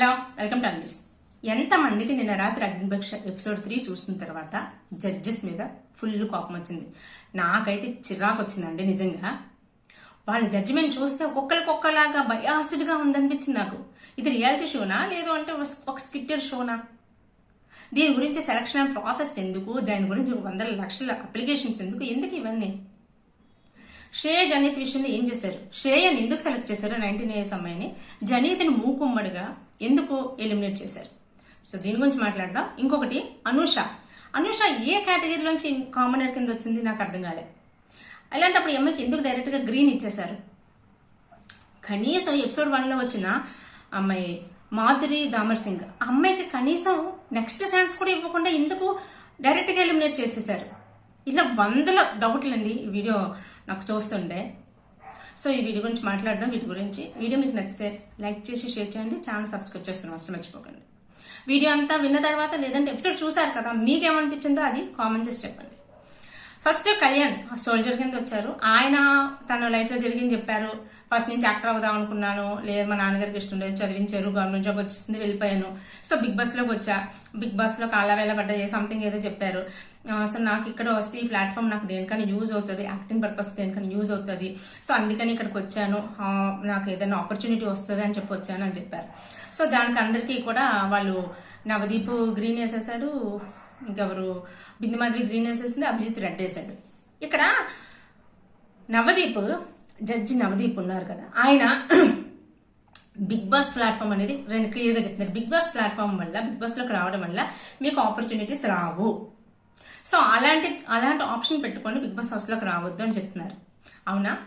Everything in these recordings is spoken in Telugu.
హలో వెల్కమ్ టు న్యూస్ ఎంతమందికి నిన్న రాత్రి అగ్నిపక్ష ఎపిసోడ్ త్రీ చూసిన తర్వాత జడ్జెస్ మీద ఫుల్ కోపం వచ్చింది. నాకైతే చిరాకు వచ్చిందండి నిజంగా. వాళ్ళ జడ్జిమెంట్ చూస్తే ఒక్కొక్కరికొక్కలాగా బయాసిడ్గా ఉందనిపించింది నాకు. ఇది రియాలిటీ షోనా లేదు అంటే ఒక స్కిట్టెడ్ షోనా? దీని గురించి సెలక్షన్ ప్రాసెస్ ఎందుకు? దాని గురించి వందల లక్షల అప్లికేషన్స్ ఎందుకు? ఎందుకు ఇవన్నీ? శ్రేయ జనీత్ విషయంలో ఏం చేశారు? శ్రేయని ఎందుకు సెలెక్ట్ చేశారు? నైన్టీన్ ఇయర్స్ అమ్మాయిని జనీత్ని మూకుమ్మడిగా ఎందుకు ఎలిమినేట్ చేశారు? సో దీని గురించి మాట్లాడదాం. ఇంకొకటి అనూష. అనూష ఏ కేటగిరీలోంచి కామనర్ కింద వచ్చింది? నాకు అర్థం కాలే. అలాంటప్పుడు ఈ అమ్మాయికి ఎందుకు డైరెక్ట్గా గ్రీన్ ఇచ్చేశారు? కనీసం ఎపిసోడ్ వన్లో వచ్చిన అమ్మాయి మాధురి దామర్ సింగ్. అమ్మాయికి కనీసం నెక్స్ట్ ఛాన్స్ కూడా ఇవ్వకుండా ఎందుకు డైరెక్ట్గా ఎలిమినేట్ చేసేసారు ఇలా వందల డౌట్లు అండి వీడియో నాకు చూస్తుండే సో ఈ వీడియో గురించి మాట్లాడదాం. వీటి గురించి వీడియో మీకు నచ్చితే లైక్ చేసి షేర్ చేయండి. ఛానల్ సబ్స్క్రైబ్ చేస్తున్న అసలు మర్చిపోకండి. వీడియో అంతా విన్న తర్వాత లేదంటే ఎపిసోడ్ చూసారు కదా మీకేమనిపించిందో అది కామెంట్ చేసి చెప్పండి. ఫస్ట్ కళ్యాణ్ సోల్జర్ కింద వచ్చారు. ఆయన తన లైఫ్లో జరిగింది చెప్పారు. ఫస్ట్ నుంచి యాక్టర్ అవుదాం అనుకున్నాను. లేదు మా నాన్నగారికి ఇష్టం లేదు. చదివించారు. గవర్నమెంట్ జాబ్ వచ్చేసింది వెళ్ళిపోయాను. సో బిగ్ బాస్లోకి వచ్చా. బిగ్ బాస్లో కాలా వేళ పడ్డ సంథింగ్ ఏదో చెప్పారు. సో నాకు ఇక్కడ వస్తే ఈ ప్లాట్ఫామ్ నాకు దేనికైనా యూజ్ అవుతుంది యాక్టింగ్ పర్పస్ దేనికైనా యూజ్ అవుతుంది. సో అందుకని ఇక్కడికి వచ్చాను. నాకు ఏదైనా ఆపర్చునిటీ వస్తుంది అని చెప్పి వచ్చాను అని చెప్పారు. సో దానికి అందరికీ కూడా వాళ్ళు నవదీప్ గ్రీన్ వేసేసాడు ఇంకెవరు బిందుమాధవి గ్రీన్ వేసేసింది అభిజిత్ రెడ్ వేసాడు. ఇక్కడ నవదీప్ జడ్జి నవదీప్ ఉన్నారు కదా. ఆయన బిగ్ బాస్ ప్లాట్ఫామ్ అనేది రెండు క్లియర్గా చెప్తున్నారు బిగ్ బాస్ ప్లాట్ఫామ్ వల్ల బిగ్ బాస్లోకి రావడం వల్ల మీకు ఆపర్చునిటీస్ రావు. సో అలాంటి అలాంటి ఆప్షన్ పెట్టుకొని బిగ్ బాస్ హౌస్లోకి రావద్దు అని చెప్తున్నారు. అవునా?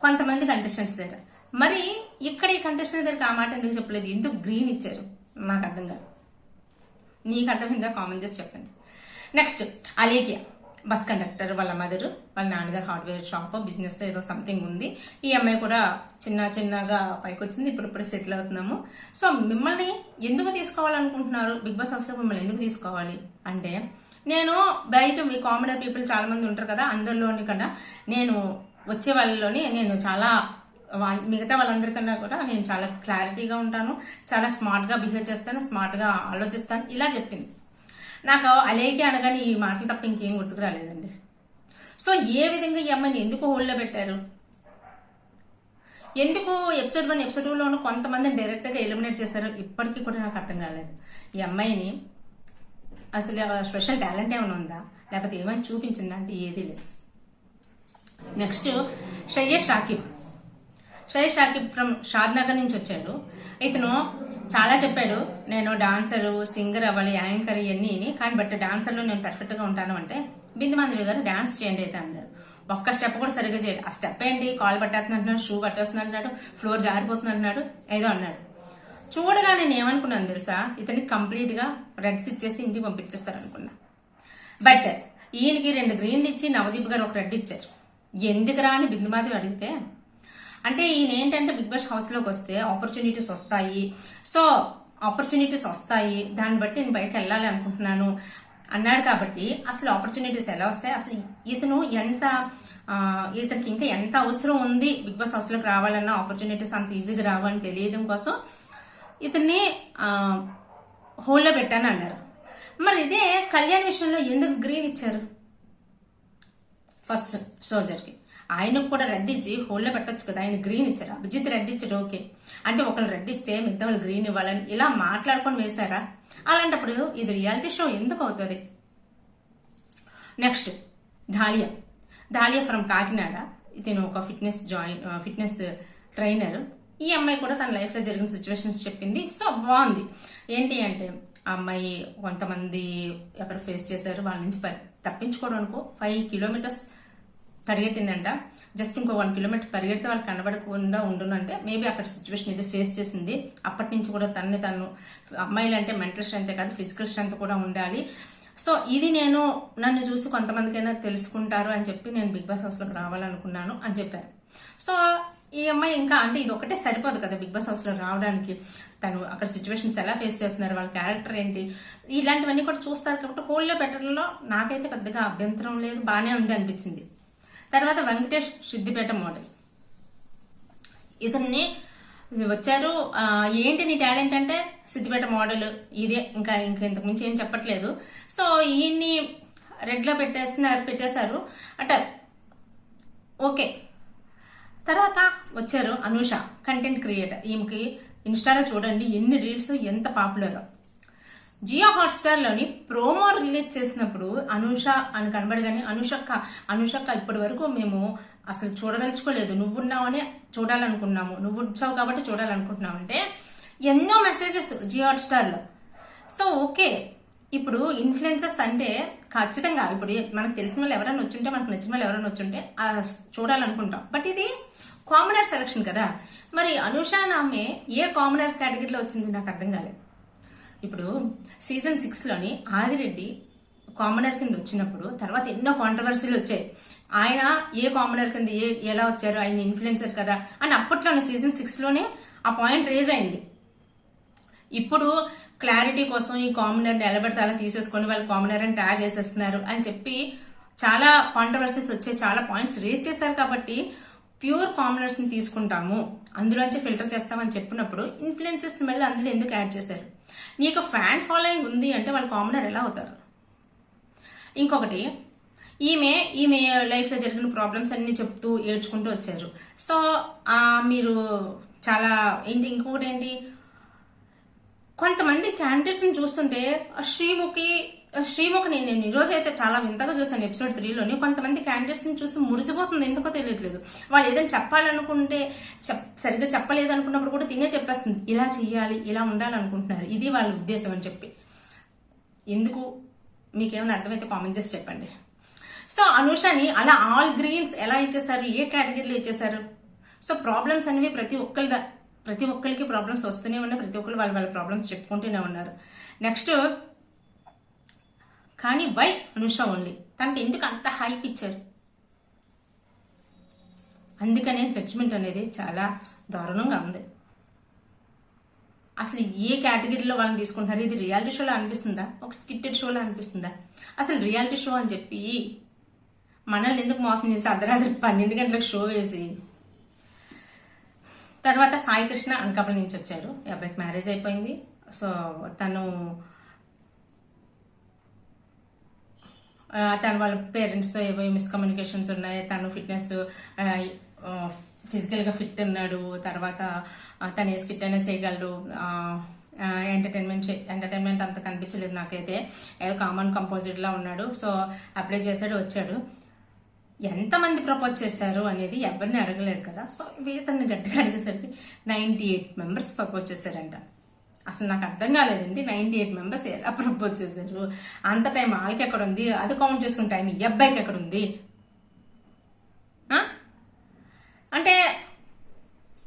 కొంతమంది కంటెస్టెంట్స్ దగ్గర. మరి ఇక్కడ ఈ కంటెస్టెంట్ దగ్గరికి ఆ మాట ఎందుకు చెప్పలేదు? ఎందుకు గ్రీన్ ఇచ్చారు? నాకు అర్థం కాదు. మీకు అర్థమైందా? కామెంట్ చేసి చెప్పండి. నెక్స్ట్ అలేకియా బస్ కండక్టర్ వాళ్ళ మదర్ వాళ్ళ నాన్నగారు హార్డ్వేర్ షాప్ బిజినెస్ ఏదో సంథింగ్ ఉంది. ఈ అమ్మాయి కూడా చిన్న చిన్నగా పైకి వచ్చింది. ఇప్పుడు ఇప్పుడు సెటిల్ అవుతున్నాము. సో మిమ్మల్ని ఎందుకు తీసుకోవాలనుకుంటున్నారు? బిగ్ బాస్ హౌస్లో మిమ్మల్ని ఎందుకు తీసుకోవాలి? అంటే నేను బయట మీ కామెడీ పీపుల్ చాలా మంది ఉంటారు కదా అందరిలోని కన్నా నేను వచ్చే వాళ్ళలోని నేను చాలా మిగతా వాళ్ళందరికన్నా కూడా నేను చాలా క్లారిటీగా ఉంటాను చాలా స్మార్ట్గా బిహేవ్ చేస్తాను స్మార్ట్గా ఆలోచిస్తాను ఇలా చెప్పింది. నాకు అలేకి అనగానే ఈ మాటలు తప్ప ఇంకేం గుర్తుకు రాలేదండి. సో ఏ విధంగా ఈ అమ్మాయిని ఎందుకు హోల్డ్లో పెట్టారు? ఎందుకు ఎపిసోడ్ వన్ ఎపిసోడ్ టూలోనూ కొంతమందిని డైరెక్ట్గా ఎలిమినేట్ చేశారు ఇప్పటికీ కూడా నాకు అర్థం కాలేదు. ఈ అమ్మాయిని అసలు స్పెషల్ టాలెంట్ ఏమైనా ఉందా? లేకపోతే ఏమైనా చూపించిందా? అంటే ఏదీ లేదు. నెక్స్ట్ షయ్య షాకిబ్. షయ్య షాకిబ్ ఫ్రమ్ షాద్నగర్ నుంచి వచ్చాడు. ఇతను చాలా చెప్పాడు నేను డాన్సరు సింగర్ అవ్వాలి యాంకర్ ఇవన్నీ అని. కానీ బట్ డాన్సర్లో నేను పర్ఫెక్ట్గా ఉంటాను అంటే బిందు మంది గారు డాన్స్ చేయండి అయితే అందరు ఒక్క స్టెప్ కూడా సరిగ్గా చేయడు. ఆ స్టెప్ ఏంటి? కాల్ పట్టేస్తుంది అంటున్నాడు షూ పట్టేస్తుంది అంటున్నాడు ఫ్లోర్ జారిపోతుంది అంటున్నాడు ఏదో అన్నాడు. చూడగా నేను ఏమనుకున్నాను తెలుసా? ఇతనికి కంప్లీట్గా రెడ్స్ ఇచ్చేసి ఇంటికి పంపించేస్తారు అనుకున్నా బట్ ఈయనకి రెండు గ్రీన్లు ఇచ్చి నవదీప్ గారు ఒక రెడ్ ఇచ్చారు. ఎందుకురా అని బిందుమాధవి అడిగితే అంటే ఈయన ఏంటంటే బిగ్ బాస్ హౌస్లోకి వస్తే ఆపర్చునిటీస్ వస్తాయి. సో ఆపర్చునిటీస్ వస్తాయి. దాన్ని బట్టి నేను బయటకు వెళ్ళాలి అనుకుంటున్నాను అన్నాడు కాబట్టి అసలు ఆపర్చునిటీస్ ఎలా వస్తాయి? అసలు ఇతను ఎంత ఇతనికి ఇంకా ఎంత అవసరం ఉంది? బిగ్ బాస్ హౌస్లోకి రావాలన్న ఆపర్చునిటీస్ అంత ఈజీగా రావని తెలియడం కోసం ఇతన్ని హోల్లో పెట్టాను అన్నారు. మరి ఇదే కళ్యాణ్ విషయంలో ఎందుకు గ్రీన్ ఇచ్చారు? ఫస్ట్ సోల్జర్కి. ఆయనకు కూడా రెడ్ ఇచ్చి హోల్లో పెట్టచ్చు కదా ఆయన గ్రీన్ ఇచ్చారు. అభిజిత్ రెడ్ ఇచ్చారు ఓకే. అంటే ఒకళ్ళు రెడ్ ఇస్తే మిగతా వాళ్ళు గ్రీన్ ఇవ్వాలని ఇలా మాట్లాడుకొని వేశారా? అలాంటప్పుడు ఇది రియాలిటీ షో ఎందుకు అవుతుంది? Next Dalia Dalia from Kakinada. ఇతను ఒక ఫిట్నెస్ జాయిన్ ఫిట్నెస్ ట్రైనర్. ఈ అమ్మాయి కూడా తన లైఫ్లో జరిగిన సిచ్యువేషన్స్ చెప్పింది. సో బాగుంది. ఏంటి అంటే ఆ అమ్మాయి కొంతమంది ఎక్కడ ఫేస్ చేశారు వాళ్ళ నుంచి తప్పించుకోవడం అనుకో ఫైవ్ కిలోమీటర్స్ పరిగెట్టిందంట. జస్ట్ ఇంకో వన్ కిలోమీటర్ పరిగెడితే వాళ్ళు కనబడకుండా ఉండునంటే మేబీ అక్కడ సిచ్యువేషన్ ఇది ఫేస్ చేసింది. అప్పటి నుంచి కూడా తనని తను అమ్మాయిలు అంటే మెంటల్ స్ట్రెంతే కాదు ఫిజికల్ స్ట్రెంత్ కూడా ఉండాలి. సో ఇది నేను నన్ను చూసి కొంతమందికైనా తెలుసుకుంటారు అని చెప్పి నేను బిగ్ బాస్ హౌస్లోకి రావాలనుకున్నాను అని చెప్పారు. సో ఈ అమ్మాయి ఇంకా అంటే ఇది ఒకటే సరిపోదు కదా బిగ్ బాస్ హౌస్లో రావడానికి. తను అక్కడ సిచ్యువేషన్స్ ఎలా ఫేస్ చేస్తున్నారు వాళ్ళ క్యారెక్టర్ ఏంటి? ఇలాంటివన్నీ కూడా చూస్తారు కాబట్టి హోల్లో పెట్టడంలో నాకైతే పెద్దగా అభ్యంతరం లేదు బాగానే ఉంది అనిపించింది. తర్వాత వెంకటేష్ సిద్దిపేట మోడల్ ఇతన్ని వచ్చారు ఏంటి నీ టాలెంట్ అంటే? సిద్దిపేట మోడల్ ఇదే ఇంకా ఇంకా ఇంతకు మించి ఏం చెప్పట్లేదు. సో ఈయన్ని రెడ్లో పెట్టేస్తున్నారు పెట్టేశారు. అంటే ఓకే. తర్వాత వచ్చారు అనూష కంటెంట్ క్రియేటర్ ఈమెకి ఇన్స్టాలో చూడండి ఎన్ని రీల్స్ ఎంత పాపులర్ జియో హాట్స్టార్లోని ప్రోమో రిలీజ్ చేసినప్పుడు అనూష అని కనబడగానే అనుషక్క అనుషక్క ఇప్పటి వరకు మేము అసలు చూడదలుచుకోలేదు. నువ్వున్నావనే చూడాలనుకున్నాము. నువ్వు వచ్చావు కాబట్టి చూడాలనుకుంటున్నావు అంటే ఎన్నో మెసేజెస్ జియో హాట్స్టార్లో. So okay. ఇప్పుడు ఇన్ఫ్లుయెన్సర్స్ అంటే ఖచ్చితంగా ఇప్పుడు మనకు తెలిసిన వాళ్ళు ఎవరైనా వచ్చుంటే మనకు నచ్చిన వాళ్ళు ఎవరైనా వచ్చుంటే చూడాలనుకుంటాం. బట్ ఇది కామనర్ సెలక్షన్ కదా. మరి అనుష నామే ఏ కామనర్ కేటగిరీలో వచ్చింది నాకు అర్థం కాలేదు. ఇప్పుడు సీజన్ సిక్స్లోని ఆదిరెడ్డి కామనర్ కింద వచ్చినప్పుడు తర్వాత ఎన్నో కాంట్రవర్సీలు వచ్చాయి. ఆయన ఏ కామనర్ కింద ఏ ఎలా వచ్చారు? ఆయన ఇన్ఫ్లుయెన్సర్ కదా అని అప్పట్లోనే సీజన్ సిక్స్లోనే ఆ పాయింట్ రేజ్ అయింది. ఇప్పుడు క్లారిటీ కోసం ఈ కామనర్ని నిలబెడితే అలా తీసేసుకొని వాళ్ళు కామనర్ అని ట్యాగ్ వేసేస్తున్నారు అని చెప్పి చాలా కాంట్రవర్సీస్ వచ్చే చాలా పాయింట్స్ రేజ్ చేశారు కాబట్టి ప్యూర్ కామనర్స్ని తీసుకుంటాము. అందులోంచి ఫిల్టర్ చేస్తామని చెప్పినప్పుడు ఇన్ఫ్లుయెన్సెస్ మళ్ళీ అందులో ఎందుకు యాడ్ చేశారు? నీకు ఫ్యాన్ ఫాలోయింగ్ ఉంది అంటే వాళ్ళు కామనర్ ఎలా అవుతారు? ఇంకొకటి ఈమె ఈమె లైఫ్లో జరిగిన ప్రాబ్లమ్స్ అన్ని చెప్తూ ఏడ్చుకుంటూ వచ్చారు. సో మీరు చాలా ఏంటి ఇంకొకటి ఏంటి? కొంతమంది క్యాండిడేట్స్ని చూస్తుంటే ఆ శ్రీముఖి శ్రీముఖిని నేను ఈరోజు అయితే చాలా వింతగా చూసాను ఎపిసోడ్ త్రీలోని కొంతమంది క్యాండిడేట్స్ని చూసి మురిసిపోతుంది. ఎందుకో తెలియట్లేదు. వాళ్ళు ఏదైనా చెప్పాలనుకుంటే చెప్ సరిగ్గా చెప్పలేదు అనుకున్నప్పుడు కూడా తినే చెప్పేస్తుంది. ఇలా చేయాలి ఇలా ఉండాలనుకుంటున్నారు. ఇది వాళ్ళ ఉద్దేశం అని చెప్పి. ఎందుకు? మీకేమైనా అర్థమైతే కామెంట్ చేసి చెప్పండి. సో అనుషని అలా ఆల్ గ్రీన్స్ ఎలా ఇచ్చేసారు ఏ కేటగిరీలో ఇచ్చేసారు సో ప్రాబ్లమ్స్ అనేవి ప్రతి ఒక్కరిగా ప్రతి ఒక్కరికి ప్రాబ్లమ్స్ వస్తూనే ఉన్నాయి. ప్రతి ఒక్కరు వాళ్ళ వాళ్ళ ప్రాబ్లమ్స్ చెప్పుకుంటూనే ఉన్నారు. నెక్స్ట్ కానీ వై అనుష ఓన్లీ తనకి ఎందుకు అంత హైప్ ఇచ్చారు? అందుకనే జడ్జిమెంట్ అనేది చాలా దారుణంగా ఉంది. అసలు ఏ కేటగిరీలో వాళ్ళని తీసుకుంటున్నారు? ఇది రియాలిటీ షోలో అనిపిస్తుందా? ఒక స్కిట్టెడ్ షోలో అనిపిస్తుందా? అసలు రియాలిటీ షో అని చెప్పి మనల్ని ఎందుకు మోసం చేసి అర్ధరాత్రి పన్నెండు గంటలకు షో వేసి తర్వాత సాయికృష్ణ అనకాపల్లి నుంచి వచ్చారు. అబ్బాయికి మ్యారేజ్ అయిపోయింది. సో తను ఆ, తను వాళ్ళ పేరెంట్స్తో ఏవో మిస్కమ్యూనికేషన్స్ ఉన్నాయి. తను ఫిట్నెస్ ఫిజికల్గా ఫిట్ ఉన్నాడు. తర్వాత తను ఏ స్కిట్ అయినా చేయగలడు. ఎంటర్టైన్మెంట్ ఎంటర్టైన్మెంట్ అంత కనిపించలేదు నాకైతే. ఏదో కామన్ కంపోజిట్లా ఉన్నాడు. సో అప్లై చేశాడు వచ్చాడు. ఎంతమంది ప్రపోజ్ చేశారు అనేది ఎవరిని అడగలేరు కదా. సో ఇతన్ని గట్టిగా అడిగేసరికి నైంటీ ఎయిట్ మెంబర్స్ ప్రపోజ్ చేశారంట. అసలు నాకు అర్థం కాలేదండి. నైంటీ ఎయిట్ మెంబర్స్ ఎలా ప్రపోజ్ చేశారు? అంత టైం వాళ్ళకి ఎక్కడ ఉంది? అది కౌంట్ చేసుకున్న టైం ఈ అబ్బాయికి ఎక్కడ ఉంది? అంటే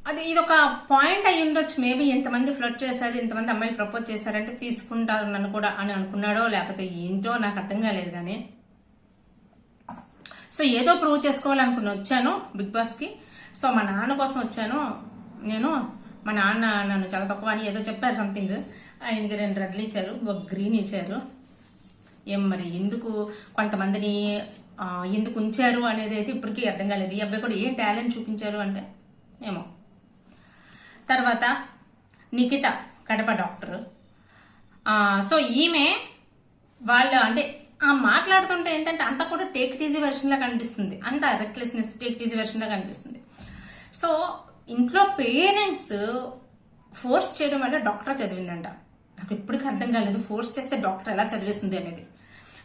అది ఇది ఒక పాయింట్ అయి ఉండొచ్చు. మేబీ ఎంతమంది ఫ్లడ్ చేశారు ఎంతమంది అమ్మాయిలు ప్రపోజ్ చేశారంటే తీసుకుంటారు నన్ను కూడా అని అనుకున్నాడో లేకపోతే ఏంటో నాకు అర్థం కాలేదు కానీ. సో ఏదో ప్రూవ్ చేసుకోవాలనుకుని వచ్చాను బిగ్ బాస్కి. సో మా నాన్న కోసం వచ్చాను నేను. మా నాన్న నన్ను చాలా తక్కువ అని ఏదో చెప్పారు సంథింగ్ ఆయనకి రెండు రెడ్లు ఇచ్చారు. ఒక గ్రీన్ ఇచ్చారు. ఏం మరి ఎందుకు కొంతమందిని ఎందుకు ఉంచారు అనేది అయితే ఇప్పటికీ అర్థం కాలేదు. ఈ అబ్బాయి కూడా ఏం టాలెంట్ చూపించారు అంటే ఏమో. తర్వాత నిఖిత కడప డాక్టర్. సో ఈమె వాళ్ళు అంటే ఆ మాట్లాడుతుంటే ఏంటంటే అంతా కూడా టేక్ ఈజీ వెర్షన్లా కనిపిస్తుంది. అంత రెక్లెస్నెస్ టేక్ ఈజీ వెర్షన్లా కనిపిస్తుంది. సో ఇంట్లో పేరెంట్స్ ఫోర్స్ చేయడం వల్ల డాక్టర్ చదివిందంట. నాకు ఇప్పటికీ అర్థం కాలేదు ఫోర్స్ చేస్తే డాక్టర్ ఎలా చదివేస్తుంది అనేది.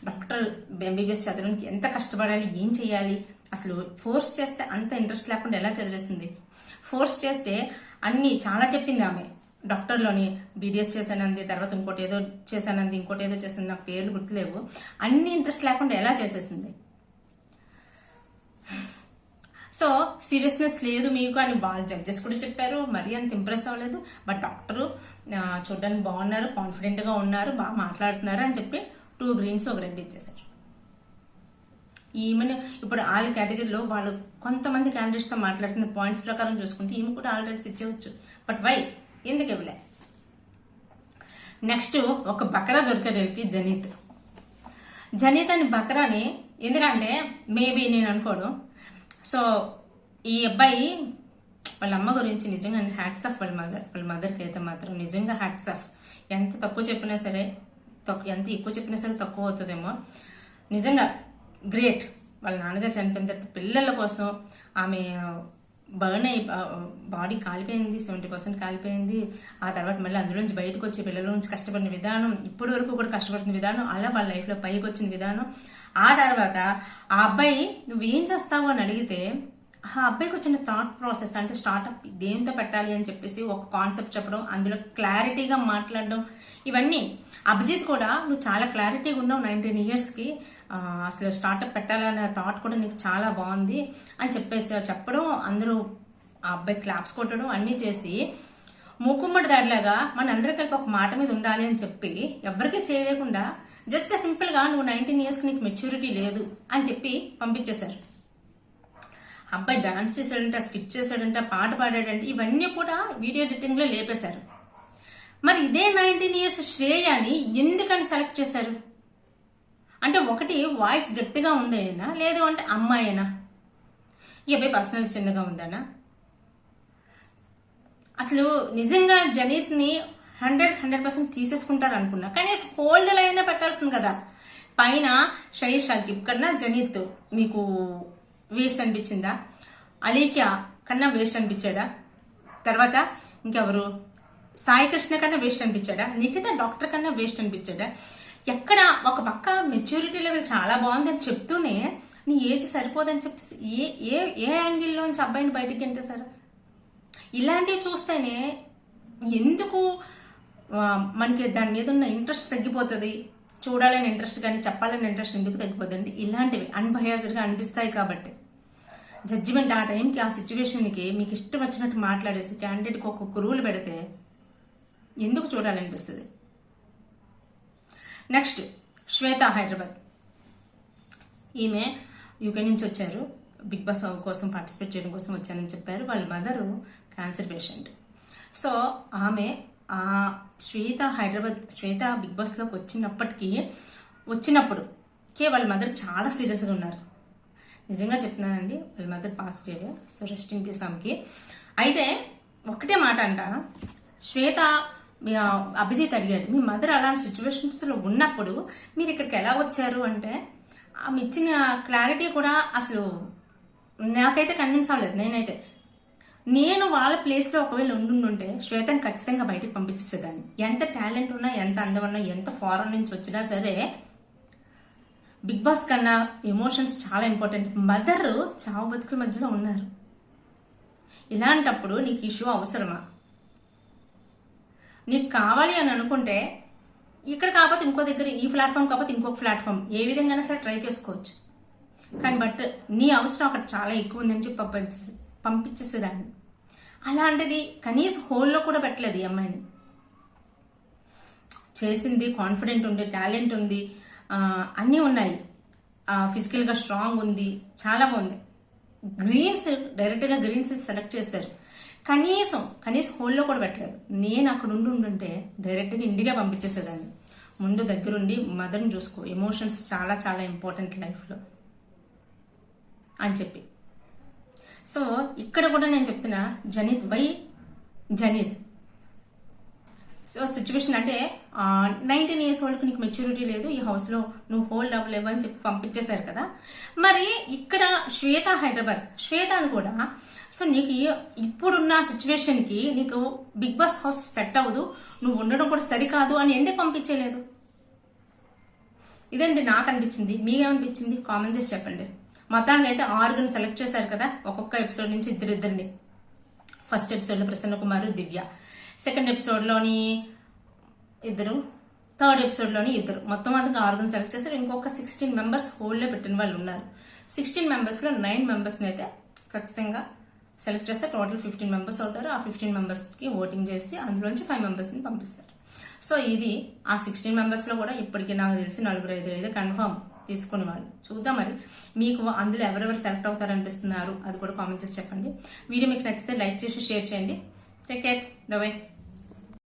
డాక్టర్ ఎంబీబీఎస్ చదవడానికి ఎంత కష్టపడాలి ఏం చేయాలి? అసలు ఫోర్స్ చేస్తే అంత ఇంట్రెస్ట్ లేకుండా ఎలా చదివేస్తుంది? ఫోర్స్ చేస్తే అన్ని చాలా చెప్పింది ఆమె. డాక్టర్లోని బీడిఎస్ చేశానంది తర్వాత ఇంకోటి ఏదో చేశానంది ఇంకోటి ఏదో చేసింది నాకు పేర్లు గుర్తులేవు. అన్ని ఇంట్రెస్ట్ లేకుండా ఎలా చేసేసింది? సో సీరియస్నెస్ లేదు మీకు అని వాళ్ళ జడ్జెస్ కూడా చెప్పారు. మరీ అంత ఇంప్రెస్ అవ్వలేదు. బట్ డాక్టరు చూడడానికి బాగున్నారు కాన్ఫిడెంట్గా ఉన్నారు బాగా మాట్లాడుతున్నారు అని చెప్పి టూ గ్రీన్స్ ఒక రెడ్ ఇచ్చేసారు ఈమెను ఇప్పుడు వాళ్ళ కేటగిరీలో వాళ్ళు కొంతమంది క్యాండిడేట్స్తో మాట్లాడుతున్న పాయింట్స్ ప్రకారం చూసుకుంటే ఈమె కూడా ఆల్రెడీ ఇచ్చేవచ్చు బట్ వై ఎందుకు ఇవ్వలే? నెక్స్ట్ ఒక బకరా దొరికేదానికి జనీత్. జనీత్ అని బకరాని ఎందుకంటే మేబీ నేను అనుకోను సో ఈ అబ్బాయి వాళ్ళ అమ్మ గురించి నిజంగా హ్యాట్స్ ఆఫ్ వాళ్ళ మదర్ వాళ్ళ మదర్కి అయితే మాత్రం నిజంగా హ్యాట్స్ ఆఫ్. ఎంత తక్కువ చెప్పినా సరే ఎంత ఎక్కువ చెప్పినా సరే తక్కువ అవుతుందేమో. నిజంగా గ్రేట్. వాళ్ళ నాన్నగారు చనిపోయిన తర్వాత పిల్లల కోసం ఆమె బర్న్ అయి బాడీ కాలిపోయింది సెవెంటీ పర్సెంట్ కాలిపోయింది. ఆ తర్వాత మళ్ళీ అందులో నుంచి బయటకు వచ్చి పిల్లల నుంచి కష్టపడిన విధానం ఇప్పటి వరకు కూడా కష్టపడిన విధానం అలా వాళ్ళ లైఫ్లో పైకి వచ్చిన విధానం. ఆ తర్వాత ఆ అబ్బాయి నువ్వేం చేస్తావు? అని అడిగితే ఆ అబ్బాయికి వచ్చిన థాట్ ప్రాసెస్ అంటే స్టార్ట్అప్ దేంతో పెట్టాలి? అని చెప్పేసి ఒక కాన్సెప్ట్ చెప్పడం అందులో క్లారిటీగా మాట్లాడడం. ఇవన్నీ అభిజిత్ కూడా నువ్వు చాలా క్లారిటీగా ఉన్నావు నైన్టీన్ ఇయర్స్కి అసలు స్టార్టప్ పెట్టాలనే థాట్ కూడా నీకు చాలా బాగుంది అని చెప్పేసి చెప్పడం అందరూ ఆ అబ్బాయి క్లాప్స్ కొట్టడం అన్నీ చేసి మూకుమ్మడి దాడిలాగా మన అందరి ఒక మాట మీద ఉండాలి అని చెప్పి ఎవరికీ చేయలేకుండా జస్ట్ సింపుల్గా నువ్వు నైన్టీన్ ఇయర్స్కి నీకు మెచ్యూరిటీ లేదు అని చెప్పి పంపించేశారు. అబ్బాయి డాన్స్ చేశాడంట స్కిప్ చేశాడంట పాట పాడాడంట ఇవన్నీ కూడా వీడియో ఎడిటింగ్లో లేపేశారు. మరి ఇదే నైన్టీన్ ఇయర్స్ శ్రేయాని ఎందుకని సెలెక్ట్ చేశారు? అంటే ఒకటి వాయిస్ గట్టిగా ఉందేనా లేదు అంటే అమ్మాయేనా ఈ అబ్బాయి పర్సనల్ చిన్నగా ఉందనా అసలు నిజంగా జనీత్ని హండ్రెడ్ హండ్రెడ్ పర్సెంట్ తీసేసుకుంటారు అనుకున్నా కానీ హోల్డ్ అయినా పెట్టాల్సింది కదా. పైన షహీ షాకిబ్ కన్నా జనీత్ మీకు వేస్ట్ అనిపించిందా? అలీక్యా కన్నా వేస్ట్ అనిపించాడా? తర్వాత ఇంకెవరు? సాయి కృష్ణ కన్నా వేస్ట్ అనిపించాడా? నిఖిత డాక్టర్ కన్నా వేస్ట్ అనిపించాడా? ఎక్కడ ఒక పక్క మెచ్యూరిటీ లెవెల్ చాలా బాగుందని చెప్తూనే నీ ఏజ్ సరిపోదని చెప్పేసి ఏ ఏ ఏ యాంగిల్లోంచి అబ్బాయిని బయటికి గెంటేశారా ఇలాంటివి చూస్తేనే ఎందుకు మనకి దాని మీద ఉన్న ఇంట్రెస్ట్ తగ్గిపోతుంది? చూడాలని ఇంట్రెస్ట్ కానీ చెప్పాలని ఇంట్రెస్ట్ ఎందుకు తగ్గిపోతుంది ఇలాంటివి అన్బయాస్డ్గా అనిపిస్తాయి కాబట్టి. జడ్జిమెంట్ ఆ టైంకి ఆ సిచ్యువేషన్కి మీకు ఇష్టం వచ్చినట్టు మాట్లాడేసి క్యాండిడేట్కి ఒక్కొక్క రూల్ పెడితే ఎందుకు చూడాలనిపిస్తుంది? నెక్స్ట్ శ్వేత హైదరాబాద్. ఈమె యూకే నుంచి వచ్చారు. బిగ్ బాస్ కోసం పార్టిసిపేట్ చేయడం కోసం వచ్చానని చెప్పారు. వాళ్ళ మదరు క్యాన్సర్ పేషెంట్. సో ఆమె ఆ శ్వేత హైదరాబాద్ శ్వేత బిగ్ బాస్లోకి వచ్చినప్పటికీ వచ్చినప్పుడు కే వాళ్ళ మదర్ చాలా సీరియస్గా ఉన్నారు. నిజంగా చెప్తున్నానండి వాళ్ళ mother positive so rest in peace ఆమెకి. అయితే ఒకటే మాట అంట. శ్వేత అభిజిత్ అడిగారు మీ మదర్ అలాంటి సిచ్యువేషన్స్లో ఉన్నప్పుడు మీరు ఇక్కడికి ఎలా వచ్చారు? అంటే ఆమె ఇచ్చిన క్లారిటీ కూడా అసలు నాకైతే కన్విన్స్ అవ్వలేదు. నేనైతే నేను వాళ్ళ ప్లేస్లో ఒకవేళ ఉండుంటే శ్వేతం ఖచ్చితంగా బయటకు పంపించేసేదాన్ని. ఎంత టాలెంట్ ఉన్నా ఎంత అందం ఉన్నా ఎంత ఫారెన్ నుంచి వచ్చినా సరే బిగ్ బాస్ కన్నా ఎమోషన్స్ చాలా ఇంపార్టెంట్ మదర్ చావు బతుకుల మధ్యలో ఉన్నారు. ఇలాంటప్పుడు నీకు ఇష్యూ అవసరమా? నీకు కావాలి అని అనుకుంటే ఇక్కడ కాకపోతే ఇంకో దగ్గర ఈ ప్లాట్ఫామ్ కాకపోతే ఇంకొక ప్లాట్ఫామ్. ఏ విధంగా సరే ట్రై చేసుకోవచ్చు. కానీ బట్ నీ అవసరం అక్కడ చాలా ఎక్కువ ఉందని చెప్పి పంపించే పంపించేసేదాన్ని. అలాంటిది కనీసం హోల్లో కూడా పెట్టలేదు ఈ అమ్మాయిని. చేసింది కాన్ఫిడెంట్ ఉంది టాలెంట్ ఉంది అన్నీ ఉన్నాయి. ఫిజికల్గా స్ట్రాంగ్ ఉంది చాలా బాగుంది. గ్రీన్స్ డైరెక్ట్గా గ్రీన్స్ సెలెక్ట్ చేశారు. కనీసం కనీసం హోల్లో కూడా పెట్టలేదు. నేను అక్కడ ఉండి ఉండుంటే డైరెక్ట్గా ఇండిగా పంపించేసేదాన్ని. ముందు దగ్గరుండి మదర్ని చూసుకో. ఎమోషన్స్ చాలా చాలా ఇంపార్టెంట్ లైఫ్లో. అని చెప్పి. సో ఇక్కడ కూడా నేను చెప్తున్నా Janith why Janith? So situation అంటే నైన్టీన్ ఇయర్స్ వాళ్ళకి నీకు మెచ్యూరిటీ లేదు ఈ హౌస్లో నువ్వు హోల్డ్ అవ్వలేవు అని చెప్పి పంపించేశారు కదా. మరి ఇక్కడ శ్వేత హైదరాబాద్ శ్వేతను కూడా సో నీకు ఇప్పుడున్న సిచ్యువేషన్కి నీకు బిగ్ బాస్ హౌస్ సెట్ అవ్వదు నువ్వు ఉండడం కూడా సరికాదు అని ఎందుకు పంపించలేదు? ఇదండి నాకు అనిపించింది మీకేమనిపించింది? కామెంట్ చేసి చెప్పండి. మొత్తానికి అయితే ఆరుగురిని సెలెక్ట్ చేశారు కదా ఒక్కొక్క ఎపిసోడ్ నుంచి ఇద్దరిద్దరిని. ఫస్ట్ ఎపిసోడ్లో ప్రసన్న కుమార్ దివ్య. సెకండ్ ఎపిసోడ్లోని ఇద్దరు థర్డ్ ఎపిసోడ్లోని ఇద్దరు. మొత్తం అందుకు ఆరుగురు సెలెక్ట్ చేశారు. ఇంకొక సిక్స్టీన్ మెంబర్స్ హోల్డ్లో పెట్టిన వాళ్ళు ఉన్నారు. సిక్స్టీన్ మెంబర్స్లో నైన్ మెంబర్స్ని అయితే ఖచ్చితంగా సెలెక్ట్ చేస్తే టోటల్ ఫిఫ్టీన్ మెంబర్స్ అవుతారు. ఆ ఫిఫ్టీన్ మెంబర్స్కి ఓటింగ్ చేసి అందులోంచి ఫైవ్ మెంబర్స్ని పంపిస్తారు. సో ఇది ఆ సిక్స్టీన్ మెంబర్స్లో కూడా ఇప్పటికీ నాకు తెలిసి నలుగురు ఐదు అయితే కన్ఫామ్ తీసుకునే వాళ్ళు. చూద్దాం మరి మీకు అందులో ఎవరెవరు సెలెక్ట్ అవుతారనిపిస్తున్నారు అది కూడా కామెంట్ చేసి చెప్పండి. వీడియో మీకు నచ్చితే లైక్ చేసి షేర్ చేయండి. Take care the way